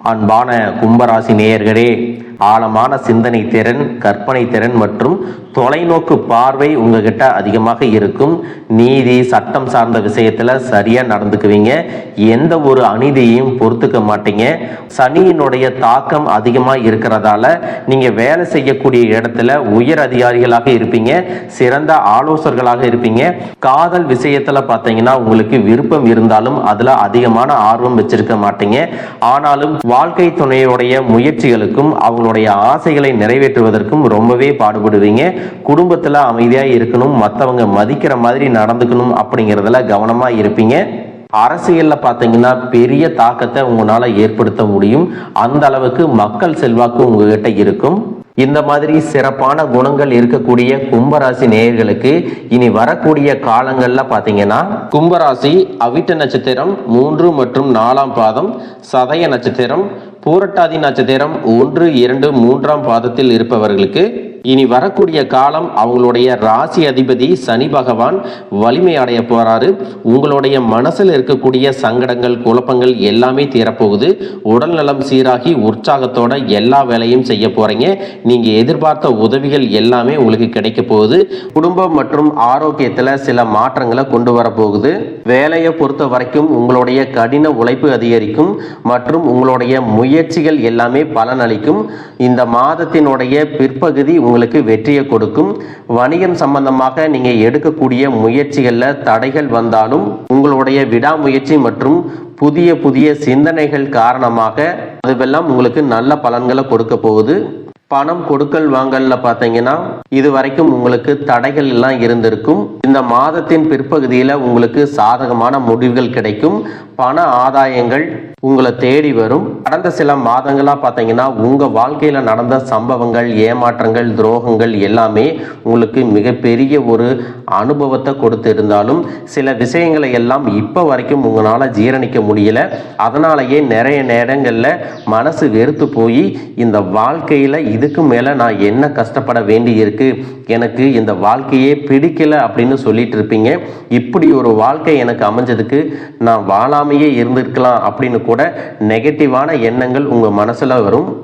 அன்பான கும்பராசி நேயர்களே ஆழமான சிந்தனை திறன் கற்பனை திறன் மற்றும் தொலைநோக்கு பார்வை உங்ககிட்ட அதிகமாக இருக்கும். நீதி சட்டம் சார்ந்த விஷயத்துல சரியா நடந்துக்குவீங்க. எந்த ஒரு அநீதியையும் பொறுத்துக்க மாட்டீங்க. சனியினுடைய தாக்கம் அதிகமா இருக்கிறதால நீங்க வேலை செய்யக்கூடிய இடத்துல உயர் அதிகாரிகளாக இருப்பீங்க. சிறந்த ஆலோசகர்களாக இருப்பீங்க. காதல் விஷயத்துல பார்த்தீங்கன்னா உங்களுக்கு விருப்பம் இருந்தாலும் அதுல அதிகமான ஆர்வம் வச்சிருக்க மாட்டீங்க. ஆனாலும் வாழ்க்கை துணையுடைய முயற்சிகளுக்கும் அவங்க உங்களுடைய ஆசைகளை நிறைவேற்றுவதற்கும் ரொம்பவே பாடுபடுவீங்க. குடும்பத்தில் அமைதியாக இருக்கணும் மற்றவங்க மதிக்கிற மாதிரி நடந்துக்கணும் அப்படிங்கிறதுல கவனமாக இருப்பீங்க. அரசியலில் பார்த்தீங்கன்னா பெரிய தாக்கத்தை உங்களால ஏற்படுத்த முடியும். அந்த அளவுக்கு மக்கள் செல்வாக்கு உங்ககிட்ட இருக்கும். இந்த மாதிரி சிறப்பான குணங்கள் இருக்கக்கூடிய கும்பராசி நேயர்களுக்கு இனி வரக்கூடிய காலங்கள்ல பாத்தீங்கன்னா கும்பராசி அவிட்ட நட்சத்திரம் மூன்று மற்றும் நாலாம் பாதம் சதய நட்சத்திரம் பூரட்டாதி நட்சத்திரம் ஒன்று இரண்டு மூன்றாம் பாதத்தில் இருப்பவர்களுக்கு இனி வரக்கூடிய காலம் அவங்களுடைய ராசி அதிபதி சனி பகவான் வலிமை அடைய போறாரு. உங்களுடைய மனசில் இருக்கக்கூடிய சங்கடங்கள் குழப்பங்கள் எல்லாமே தீரப்போகுது. உடல் நலம் சீராகி உற்சாகத்தோட எல்லா வேலையும் செய்ய போறீங்க. நீங்க எதிர்பார்த்த உதவிகள் எல்லாமே உங்களுக்கு கிடைக்க போகுது. குடும்பம் மற்றும் ஆரோக்கியத்துல சில மாற்றங்களை கொண்டு வர போகுது வேலையை பொறுத்த வரைக்கும் உங்களுடைய கடின உழைப்பு அதிகரிக்கும் மற்றும் உங்களுடைய முயற்சிகள் எல்லாமே பலனளிக்கும். இந்த மாதத்தினுடைய பிற்பகுதி உங்களுக்கு வெற்றியை கொடுக்கும். வணிகம் சம்பந்தமாக நீங்கள் எடுக்கக்கூடிய முயற்சிகளில் தடைகள் வந்தாலும் உங்களுடைய விடாமுயற்சி மற்றும் புதிய புதிய சிந்தனைகள் காரணமாக அதுவெல்லாம் உங்களுக்கு நல்ல பலன்களை கொடுக்க போகுது. பணம் கொடுக்கல் வாங்கல்ல பார்த்தீங்கன்னா இது வரைக்கும் உங்களுக்கு தடைகள் எல்லாம் இருந்திருக்கும். இந்த மாதத்தின் பிற்பகுதியில் உங்களுக்கு சாதகமான முடிவுகள் கிடைக்கும். பண ஆதாயங்கள் உங்களை தேடி வரும். கடந்த சில மாதங்களாக பார்த்தீங்கன்னா உங்கள் வாழ்க்கையில் நடந்த சம்பவங்கள் ஏமாற்றங்கள் துரோகங்கள் எல்லாமே உங்களுக்கு மிகப்பெரிய ஒரு அனுபவத்தை கொடுத்து இருந்தாலும் சில விஷயங்களை எல்லாம் இப்போ வரைக்கும் உங்களால் ஜீரணிக்க முடியல. அதனாலேயே நிறைய நேரங்களில் மனசு வெறுத்து போய் இந்த வாழ்க்கையில் இதுக்கு மேலே நான் என்ன கஷ்டப்பட வேண்டியிருக்கு? எனக்கு இந்த வாழ்க்கையே பிடிக்கல அப்படின்னு சொல்லிட்டு இருப்பீங்க. இப்படி ஒரு வாழ்க்கை எனக்கு அமைஞ்சதுக்கு நான் வாழாமையே இருந்திருக்கலாம் அப்படின்னு கூட நெகட்டிவான எண்ணங்கள் உங்கள் மனசில் வரும்.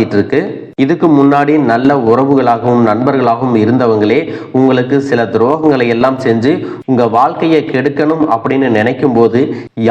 மாத்திட்டு இருக்கு இதுக்கு முன்னாடி நல்ல உறவுகளாகவும் நண்பர்களாகவும் இருந்தவங்களே உங்களுக்கு சில துரோகங்களை எல்லாம் செஞ்சு உங்க வாழ்க்கையை கெடுக்கணும் அப்படின்னு நினைக்கும் போது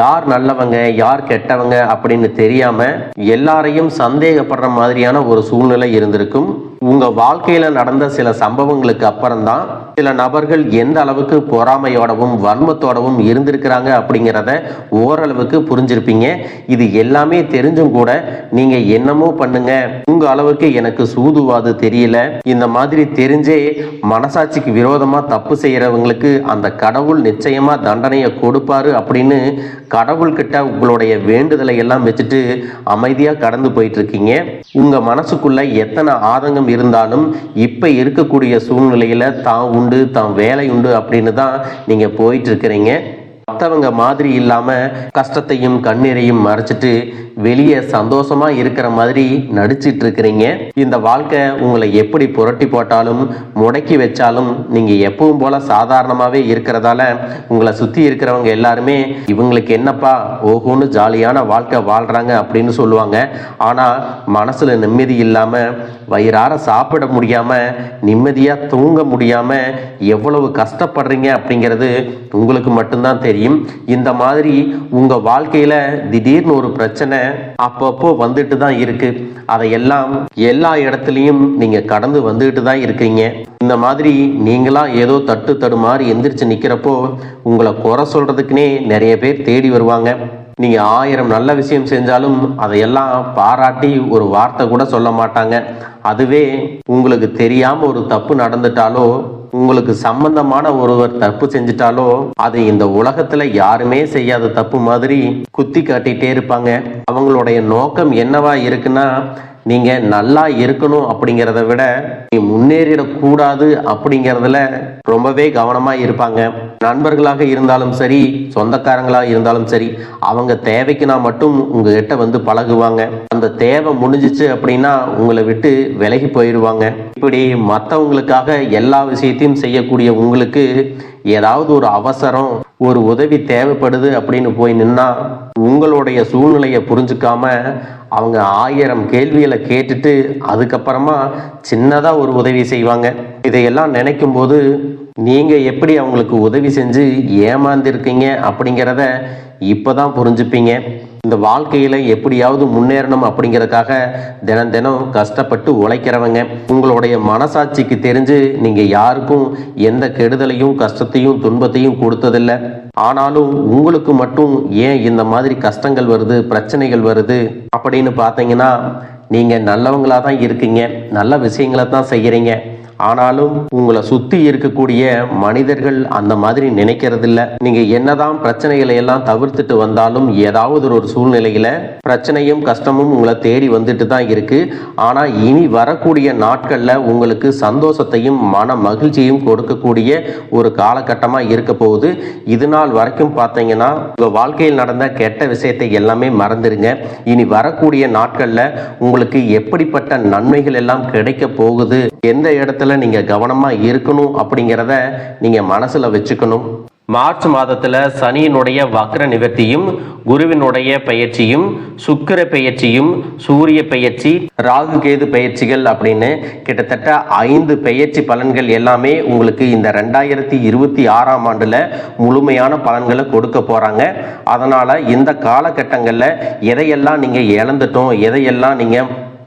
யார் நல்லவங்க யார் கெட்டவங்க அப்படின்னு தெரியாம எல்லாரையும் சந்தேகப்படுற மாதிரியான ஒரு சூழ்நிலை இருந்திருக்கும். உங்க வாழ்க்கையில நடந்த சில சம்பவங்களுக்கு அப்புறம்தான் சில நபர்கள் எந்த அளவுக்கு பொறாமையோடவும் வன்மத்தோடவும் இருந்திருக்கிறாங்க அப்படிங்கிறத ஓரளவுக்கு புரிஞ்சிருப்பீங்க. இது எல்லாமே தெரிஞ்சும் கூட நீங்க என்னமோ பண்ணுங்க. உங்க அளவுக்கு எனக்கு சூதுவாது தெரியல. இந்த மாதிரி தெரிஞ்சே மனசாட்சிக்கு விரோதமா தப்பு செய்யறவங்களுக்கு அந்த கடவுள் நிச்சயமா தண்டனையை கொடுப்பாரு அப்படின்னு கடவுள்கிட்ட உங்களுடைய வேண்டுதலை எல்லாம் வச்சுட்டு அமைதியா கடந்து போயிட்டு இருக்கீங்க உங்க மனசுக்குள்ள எத்தனை ஆதங்கம் இருந்தாலும் இப்ப இருக்கக்கூடிய சூழ்நிலையில தான் உண்டு. தான் வேலை உண்டு அப்படின்னு தான் நீங்க போயிட்டு இருக்கிறீங்க. மற்றவங்க மாதிரி இல்லாம கஷ்டத்தையும் கண்ணீரையும் மறைச்சிட்டு வெளியே சந்தோஷமா இருக்கிற மாதிரி நடிச்சிட்டு இருக்கிறீங்க இந்த வாழ்க்கை உங்களை எப்படி புரட்டி போட்டாலும் முடக்கி வச்சாலும் நீங்க எப்பவும் போல சாதாரணமாவே இருக்கிறதால உங்களை சுத்தி இருக்கிறவங்க எல்லாருமே இவங்களுக்கு என்னப்பா ஓஹோன்னு ஜாலியான வாழ்க்கை வாழ்றாங்க அப்படின்னு சொல்லுவாங்க. ஆனா மனசுல நிம்மதி இல்லாம வயிறார சாப்பிட முடியாம நிம்மதியா தூங்க முடியாம எவ்வளவு கஷ்டப்படுறீங்க அப்படிங்கிறது உங்களுக்கு மட்டும்தான் தெரியும். இந்த மாதிரி உங்க வாழ்க்கையில திடீர்னு ஒரு பிரச்சனை அப்பப்போ வந்துட்டு தான் இருக்கு. அதையெல்லாம் எல்லா இடத்துலையும் நீங்க கடந்து வந்துட்டு தான் இருக்கீங்க. இந்த மாதிரி நீங்களா ஏதோ தட்டு தடுமாறி எந்திரிச்சு நிக்கிறப்போ உங்களை குறை சொல்றதுக்குனே நிறைய பேர் தேடி வருவாங்க. நீங்க ஆயிரம் நல்ல விஷயம் செஞ்சாலும் அதையெல்லாம் பாராட்டி ஒரு வார்த்தை கூட சொல்ல மாட்டாங்க. அதுவே உங்களுக்கு தெரியாம ஒரு தப்பு நடந்துட்டாலோ உங்களுக்கு சம்பந்தமான ஒருவர் தப்பு செஞ்சிட்டாலோ அது இந்த உலகத்துல யாருமே செய்யாத தப்பு மாதிரி குத்தி காட்டிட்டே இருப்பாங்க. அவங்களுடைய நோக்கம் என்னவா இருக்குன்னா நீங்க நல்லா இருக்கணும் அப்படிங்கிறத விட நீ முன்னேறிடக்கூடாது அப்படிங்கிறதுல ரொம்பவே கவனமா இருப்பாங்க. நண்பர்களாக இருந்தாலும் சரி சொந்தக்காரங்களாக இருந்தாலும் சரி அவங்க தேவைக்குனா மட்டும் உங்ககிட்ட வந்து பழகுவாங்க. அந்த தேவை முடிஞ்சிச்சு அப்படின்னா உங்களை விட்டு விலகி போயிடுவாங்க. இப்படி மற்றவங்களுக்காக எல்லா விஷயத்தையும் செய்யக்கூடிய உங்களுக்கு ஏதாவது ஒரு அவசரம் ஒரு உதவி தேவைப்படுது அப்படின்னு போய் நின்னா உங்களுடைய சூழ்நிலையை புரிஞ்சுக்காம அவங்க ஆயிரம் கேள்விகளை கேட்டுட்டு அதுக்கப்புறமா சின்னதாக ஒரு உதவி செய்வாங்க. இதையெல்லாம் நினைக்கும் போது நீங்கள் எப்படி அவங்களுக்கு உதவி செஞ்சு ஏமாந்திருக்கீங்க அப்படிங்கிறத இப்போ தான் புரிஞ்சுப்பீங்க. இந்த வாழ்க்கையில் எப்படியாவது முன்னேறணும் அப்படிங்கிறதுக்காக தினம் தினம் கஷ்டப்பட்டு உழைக்கிறவங்க. உங்களுடைய மனசாட்சிக்கு தெரிஞ்சு நீங்கள் யாருக்கும் எந்த கெடுதலையும் கஷ்டத்தையும் துன்பத்தையும் கொடுத்ததில்ல. ஆனாலும் உங்களுக்கு மட்டும் ஏன் இந்த மாதிரி கஷ்டங்கள் வருது பிரச்சனைகள் வருது அப்படின்னு பார்த்தீங்கன்னா நீங்கள் நல்லவங்களாக தான் இருக்கீங்க. நல்ல விஷயங்களை தான் செய்கிறீங்க ஆனாலும் உங்களை சுத்தி இருக்கக்கூடிய மனிதர்கள் அந்த மாதிரி நினைக்கிறதில்ல. நீங்க என்னதான் பிரச்சனைகளை எல்லாம் தவிர்த்துட்டு வந்தாலும் ஏதாவது ஒரு சூழ்நிலையில பிரச்சனையும் கஷ்டமும் உங்களை தேடி வந்துட்டு தான் இருக்கு. ஆனா இனி வரக்கூடிய நாட்கள்ல உங்களுக்கு சந்தோஷத்தையும் மன மகிழ்ச்சியும் கொடுக்கக்கூடிய ஒரு காலகட்டமா இருக்க போகுது. இது நாள் வரைக்கும் பார்த்தீங்கன்னா உங்க வாழ்க்கையில் நடந்த கெட்ட விஷயத்தை எல்லாமே மறந்துருங்க. இனி வரக்கூடிய நாட்கள்ல உங்களுக்கு எப்படிப்பட்ட நன்மைகள் எல்லாம் கிடைக்க போகுது? எந்த இடத்துல நீங்க கவனமா இருக்கணும் அப்படிங்கிறத நீங்க மனசுல வச்சுக்கணும். மார்ச் மாதத்துல சனியினுடைய வக்ர நிவர்த்தியும் குருவினுடைய பெயர்ச்சியும் சுக்கிர பெயர்ச்சியும் சூரிய பெயர்ச்சி ராகு கேது பெயர்ச்சிகள் அப்படின்னு கிட்டத்தட்ட ஐந்து பெயர்ச்சி பலன்கள் எல்லாமே உங்களுக்கு இந்த ரெண்டாயிரத்தி இருபத்தி ஆறாம் ஆண்டுல முழுமையான பலன்களை கொடுக்க போறாங்க. அதனால இந்த காலகட்டங்கள்ல எதையெல்லாம் நீங்க இழந்துட்டோம் எதையெல்லாம் நீங்க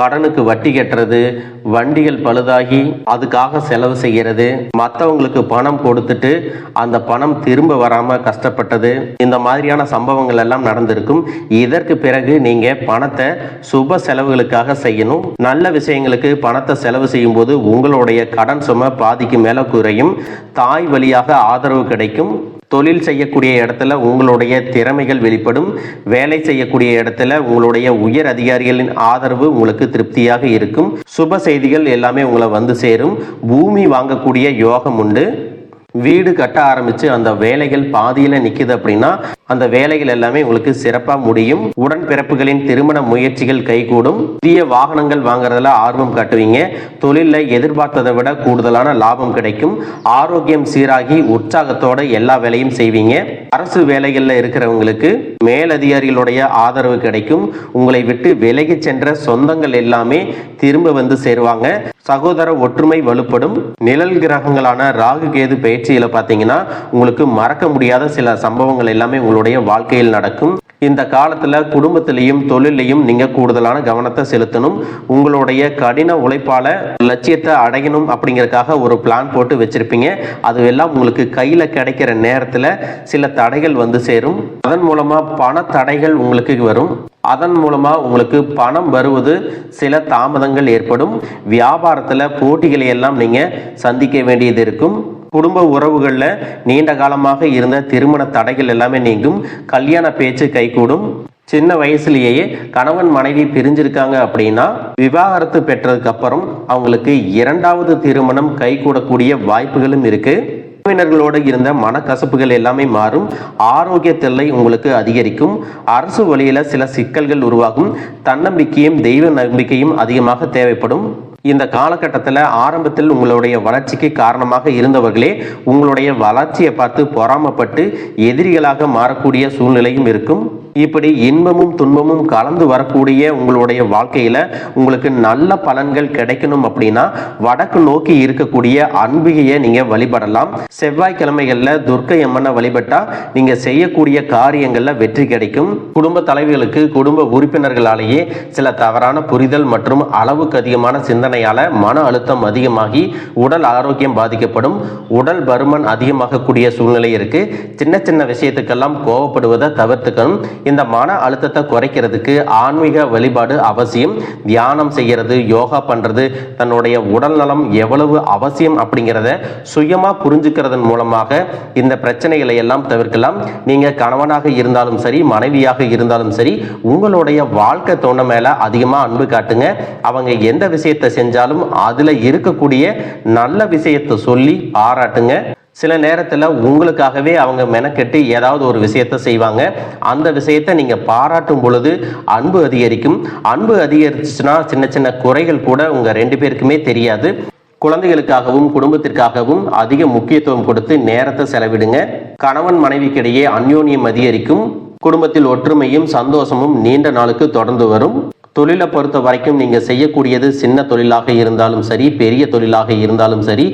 கடனுக்கு வட்டி கட்டுறது வண்டிகள் பழுதாகி அதுக்காக செலவு செய்கிறது. மற்றவங்களுக்கு பணம் கொடுத்துட்டு அந்த பணம் திரும்ப வராம கஷ்டப்பட்டது. இந்த மாதிரியான சம்பவங்கள் எல்லாம் நடந்திருக்கும். இதற்கு பிறகு நீங்க பணத்தை சுப செலவுகளுக்காக செய்யணும். நல்ல விஷயங்களுக்கு பணத்தை செலவு செய்யும் போது உங்களுடைய கடன் சுமை பாதிக்கு மேல குறையும். தாய் வழியாக ஆதரவு கிடைக்கும். தொழில் செய்யக்கூடிய இடத்துல உங்களுடைய திறமைகள் வெளிப்படும். வேலை செய்யக்கூடிய இடத்துல உங்களுடைய உயர் அதிகாரிகளின் ஆதரவு உங்களுக்கு திருப்தியாக இருக்கும். சுப செய்திகள் எல்லாமே உங்களை வந்து சேரும். பூமி வாங்கக்கூடிய யோகம் உண்டு. வீடு கட்ட ஆரம்பிச்சு அந்த வேலைகள் பாதியில நிற்கிது அப்படின்னா அந்த வேலைகள் எல்லாமே உங்களுக்கு சிறப்பாக முடியும். உடன்பிறப்புகளின் திருமண முயற்சிகள் கைகூடும். புதிய வாகனங்கள் வாங்குறதுல ஆர்வம் காட்டுவீங்க. தொழிலில் எதிர்பார்த்ததை விட கூடுதலான லாபம் கிடைக்கும். ஆரோக்கியம் சீராகி உற்சாகத்தோட எல்லா வேலையும் செய்வீங்க. அரசு வேலைகளில் இருக்கிறவங்களுக்கு மேலதிகாரிகளுடைய ஆதரவு கிடைக்கும். உங்களை விட்டு விலகி சென்ற சொந்தங்கள் எல்லாமே திரும்ப வந்து சேருவாங்க. சகோதர ஒற்றுமை வலுப்படும். நிழல் கிரகங்களான ராகு கேது பயிற்சியில் பார்த்தீங்கன்னா உங்களுக்கு மறக்க முடியாத சில சம்பவங்கள் எல்லாமே உங்களுடைய வாழ்க்கையில் நடக்கும். இந்த காலத்துல குடும்பத்திலையும் தொழிலையும் நீங்க கூடுதலான கவனத்தை செலுத்தணும். உங்களுடைய கடின உழைப்பால லட்சியத்தை அடையணும் அப்படிங்கறதுக்காக ஒரு பிளான் போட்டு வச்சிருப்பீங்க. அதுவெல்லாம் உங்களுக்கு கையில கிடைக்கிற நேரத்துல சில தடைகள் வந்து சேரும். அதன் மூலமா பண தடைகள் உங்களுக்கு வரும். அதன் மூலமா உங்களுக்கு பணம் வருவது சில தாமதங்கள் ஏற்படும். வியாபாரத்துல போட்டிகளை எல்லாம் நீங்க சந்திக்க வேண்டியது இருக்கும். குடும்ப உறவுகளில் நீண்ட காலமாக இருந்த திருமண தடைகள் எல்லாமே நீங்கும். கல்யாண பேச்சு கைகூடும். சின்ன வயசுலேயே கணவன் மனைவி பிரிஞ்சிருக்காங்க அப்படின்னா விவாகரத்து பெற்றதுக்கு அப்புறம் அவங்களுக்கு இரண்டாவது திருமணம் கைகூடக்கூடிய வாய்ப்புகளும் இருக்கு. உறவினர்களோடு இருந்த மனக்கசப்புகள் எல்லாமே மாறும். ஆரோக்கிய தொல்லை உங்களுக்கு அதிகரிக்கும். அரசு வழியில் சில சிக்கல்கள் உருவாகும். தன்னம்பிக்கையும் தெய்வ நம்பிக்கையும் அதிகமாக தேவைப்படும். இந்த காலகட்டத்தில் ஆரம்பத்தில் உங்களுடைய வளர்ச்சிக்கு காரணமாக இருந்தவர்களே உங்களுடைய வளர்ச்சியை பார்த்து பொறாமப்பட்டு எதிரிகளாக மாறக்கூடிய சூழ்நிலையும் இருக்கும். இப்படி இன்பமும் துன்பமும் கலந்து வரக்கூடிய உங்களுடைய வாழ்க்கையில உங்களுக்கு நல்ல பலன்கள் கிடைக்கணும் அப்படின்னா வடக்கு நோக்கி இருக்கக்கூடிய அன்பிகையை நீங்க வழிபடலாம். செவ்வாய்க்கிழமைகள்ல துர்க்கை அம்மனை வழிபட்டா நீங்க செய்யக்கூடிய காரியங்கள்ல வெற்றி கிடைக்கும். குடும்ப தலைவிகளுக்கு குடும்ப உறுப்பினர்களாலேயே சில தவறான புரிதல் மற்றும் அளவுக்கு அதிகமான சிந்தனையால மன அழுத்தம் அதிகமாகி உடல் ஆரோக்கியம் பாதிக்கப்படும். உடல் பருமன் அதிகமாகக்கூடிய சூழ்நிலை இருக்கு. சின்ன சின்ன விஷயத்துக்கெல்லாம் கோவப்படுவதை தவிர்த்துக்கணும். இந்த மன அழுத்தத்தை குறைக்கிறதுக்கு ஆன்மீக வழிபாடு அவசியம். தியானம் செய்யறது யோகா பண்றது தன்னுடைய உடல் நலம் எவ்வளவு அவசியம் அப்படிங்கிறத சுயமா புரிஞ்சுக்கிறதன் மூலமாக இந்த பிரச்சனைகளை எல்லாம் தவிர்க்கலாம். நீங்க கணவனாக இருந்தாலும் சரி மனைவியாக இருந்தாலும் சரி உங்களுடைய வாழ்க்கை தோண மேல அதிகமா அன்பு காட்டுங்க. அவங்க எந்த விஷயத்தை செஞ்சாலும் அதுல இருக்கக்கூடிய நல்ல விஷயத்தை சொல்லி பாராட்டுங்க. சில நேரத்தில் உங்களுக்காகவே அவங்க மெனக்கெட்டு ஏதாவது ஒரு விஷயத்தை செய்வாங்க. அந்த விஷயத்தை நீங்கள் பாராட்டும் பொழுது அன்பு அதிகரிக்கும். அன்பு அதிகரிச்சுன்னா சின்ன சின்ன குறைகள் கூட உங்கள் ரெண்டு பேருக்குமே தெரியாது. குழந்தைகளுக்காகவும் குடும்பத்திற்காகவும் அதிக முக்கியத்துவம் கொடுத்து நேரத்தை செலவிடுங்க. கணவன் மனைவிக்கிடையே அந்யோன்யம் அதிகரிக்கும். குடும்பத்தில் ஒற்றுமையும் சந்தோஷமும் நீண்ட நாளுக்கு தொடர்ந்து வரும். தொழிலை பொறுத்த வரைக்கும் நீங்கள் செய்யக்கூடியது சின்ன தொழிலாக இருந்தாலும் சரி பெரிய தொழிலாக இருந்தாலும் சரி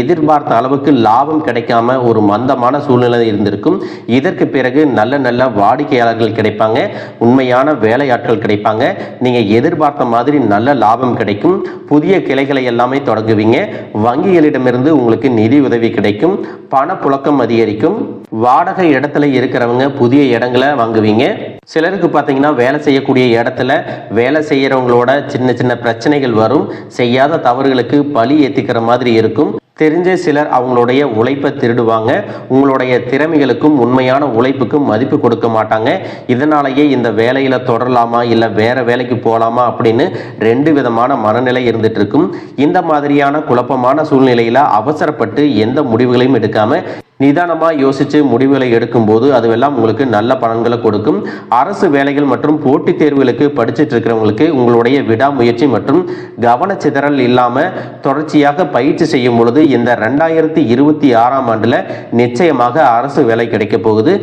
எதிர்பார்த்த அளவுக்கு லாபம் கிடைக்காம ஒரு மந்தமான சூழ்நிலை இருந்திருக்கும். இதற்கு பிறகு நல்ல நல்ல வாடிக்கையாளர்கள் கிடைப்பாங்க உண்மையான வேலையாட்கள் கிடைப்பாங்க. நீங்கள் எதிர்பார்த்த மாதிரி நல்ல லாபம் கிடைக்கும். புதிய கிளைகளை எல்லாமே தொடங்குவீங்க. வங்கிகளிடமிருந்து உங்களுக்கு நிதி உதவி கிடைக்கும். பணப்புழக்கம் அதிகரிக்கும். வாடகை இடத்துல இருக்கிறவங்க புதிய இடங்களை வாங்குவீங்க. சிலருக்கு பார்த்தீங்கன்னா வேலை செய்யக்கூடிய இடத்துல வேலை செய்கிறவங்களோட சின்ன சின்ன பிரச்சனைகள் வரும். செய்யாத தவறுகளுக்கு பழி ஏற்றிக்கிற மாதிரி இருக்கும். தெரிஞ்ச சிலர் அவங்களுடைய உழைப்பை திருடுவாங்க. உங்களுடைய திறமைகளுக்கும் உண்மையான உழைப்புக்கும் மதிப்பு கொடுக்க மாட்டாங்க. இதனாலேயே இந்த வேலையில தொடரலாமா இல்லை வேற வேலைக்கு போகலாமா அப்படின்னு ரெண்டு விதமான மனநிலை இருந்துட்டு இருக்கும் இந்த மாதிரியான குழப்பமான சூழ்நிலையில அவசரப்பட்டு எந்த முடிவுகளையும் எடுக்காம நிதானமா யோசிச்சு முடிவுகளை எடுக்கும்போது அதுவெல்லாம் உங்களுக்கு நல்ல பலன்களை கொடுக்கும். அரசு வேலைகள் மற்றும் போட்டித் தேர்வுகளுக்கு படிச்சுட்டு இருக்கிறவங்களுக்கு உங்களுடைய விடாமுயற்சி மற்றும் கவனச்சிதறல் இல்லாமல் தொடர்ச்சியாக பயிற்சி செய்யும் பொழுது இந்த ரெண்டாயிரத்தி இருபத்தி ஆறாம் ஆண்டுல நிச்சயமாக அரசு வேலை கிடைக்க போகுது.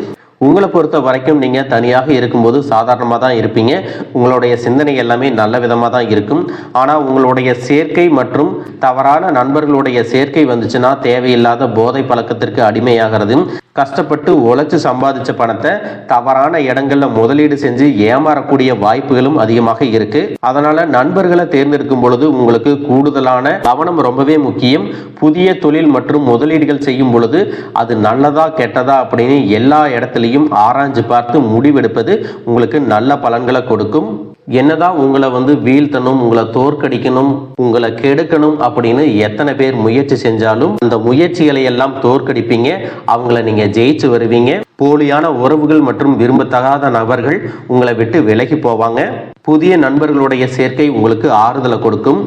உங்களை பொறுத்த வரைக்கும் நீங்கள் தனியாக இருக்கும்போது சாதாரணமாக தான் இருப்பீங்க. உங்களுடைய சிந்தனை எல்லாமே நல்ல விதமாக தான் இருக்கும். ஆனால் உங்களுடைய சேர்க்கை மற்றும் தவறான நண்பர்களுடைய சேர்க்கை வந்துச்சுன்னா தேவையில்லாத போதை பழக்கத்திற்கு அடிமையாகிறதும் கஷ்டப்பட்டு உழைச்சி சம்பாதிச்ச பணத்தை தவறான இடங்கள்ல முதலீடு செஞ்சு ஏமாறக்கூடிய வாய்ப்புகளும் அதிகமாக இருக்கு. அதனால நண்பர்களை தேர்ந்தெடுக்கும் பொழுது உங்களுக்கு கூடுதலான கவனம் ரொம்பவே முக்கியம். புதிய தொழில் மற்றும் முதலீடுகள் செய்யும் பொழுது அது நல்லதா கெட்டதா அப்படின்னு எல்லா இடத்துலையும் ஆராய்ஞ்சு பார்த்து முடிவெடுப்பது உங்களுக்கு நல்ல பலன்களை கொடுக்கும். என்னதான் உங்களை வந்து வீழ்த்தணும் உங்களை தோற்கடிக்கணும் உங்களை கெடுக்கணும் அப்படின்னு எத்தனை பேர் முயற்சி செஞ்சாலும் அந்த முயற்சிகளை எல்லாம் தோற்கடிப்பீங்க. அவங்கள நீங்க ஜெயிச்சு வருவீங்க. போலியான உறவுகள் மற்றும் விரும்பத்தகாத நபர்கள் உங்களை விட்டு விலகி போவாங்க. புதிய நண்பர்களுடைய சேர்க்கை உங்களுக்கு ஆறுதலை கொடுக்கும்.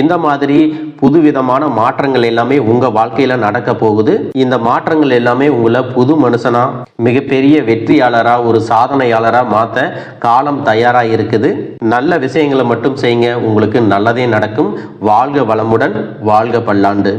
இந்த மாதிரி புதுவிதமான மாற்றங்கள் எல்லாமே உங்க வாழ்க்கையில நடக்க போகுது. இந்த மாற்றங்கள் எல்லாமே உங்களை புது மனுஷனா மிகப்பெரிய வெற்றியாளரா ஒரு சாதனையாளரா மாத்த காலம் தயாரா இருக்குது. நல்ல விஷயங்களை மட்டும் செய்யுங்க. உங்களுக்கு நல்லதே நடக்கும். வாழ்க வளமுடன் வாழ்க பல்லாண்டு.